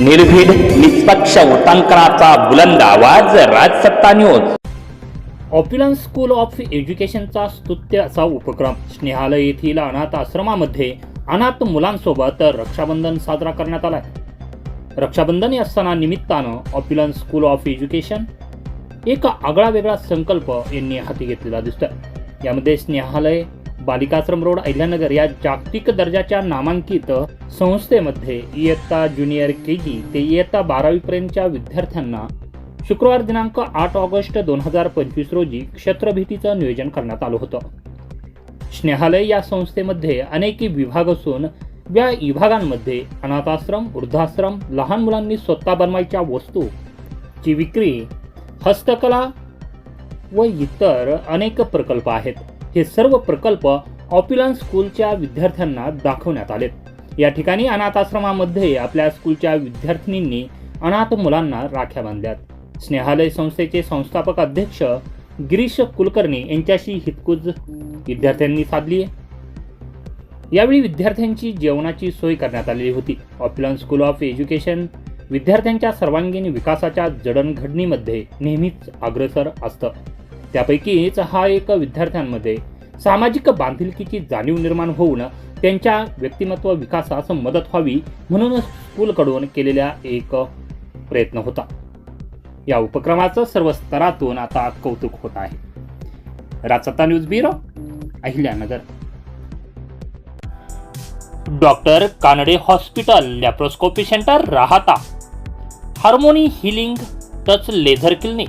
निर्भीड निष्पक्ष उटांकनाचा बुलंद आवाज Rajsatta news opulence school of एज्युकेशनचा स्तुत्य असा उपक्रम. स्नेहालय येथील अनाथ आश्रमामध्ये अनाथ मुलांसोबत रक्षाबंधन साजरा करण्यात आलाय. रक्षाबंधन या सणानिमित्तानं ऑप्युलन्स स्कूल ऑफ एज्युकेशन एक आगळा वेगळा संकल्प यांनी हाती घेतलेला दिसतोय. यामध्ये स्नेहालय बालिकाश्रम रोड अहिल्यानगर या जागतिक दर्जाच्या नामांकित संस्थेमध्ये इयत्ता ज्युनियर के जी ते इयत्ता बारावीपर्यंतच्या विद्यार्थ्यांना शुक्रवार दिनांक आठ ऑगस्ट दोन हजार पंचवीस रोजी क्षत्रभीतीचं नियोजन करण्यात आलं होतं. स्नेहालय या संस्थेमध्ये अनेक विभाग असून या विभागांमध्ये अनाथाश्रम वृद्धाश्रम लहान मुलांनी स्वतः बनवायच्या वस्तू ची विक्री हस्तकला व इतर अनेक प्रकल्प आहेत. हे सर्व प्रकल्प ऑपिलन स्कूलच्या विद्यार्थ्यांना दाखवण्यात आलेत. या ठिकाणी अनाथ आश्रमामध्ये आपल्या स्कूलच्या विद्यार्थिनींनी अनाथ मुलांना राख्या बांधल्यात. स्नेहालय संस्थेचे संस्थापक अध्यक्ष गिरीश कुलकर्णी यांच्याशी हितकुज विद्यार्थ्यांनी साधली आहे यावेळी विद्यार्थ्यांची जेवणाची सोय करण्यात आलेली होती. ऑपिलन स्कूल ऑफ एज्युकेशन विद्यार्थ्यांच्या सर्वांगीण विकासाच्या जडणघडणीमध्ये नेहमीच अग्रसर असतं. त्यापैकीच हा एक विद्यार्थ्यांमध्ये सामाजिक बांधिलकीची जाणीव निर्माण होऊन त्यांच्या व्यक्तिमत्व विकासास मदत व्हावी म्हणून स्कूलकडून केलेल्या एक प्रयत्न होता. या उपक्रमाचं सर्व स्तरातून आता कौतुक होत आहे. Rajsatta news bureau Ahilyanagar. Doctor Kanade hospital laparoscopy centre Rahata. Harmony healing touch laser clinic.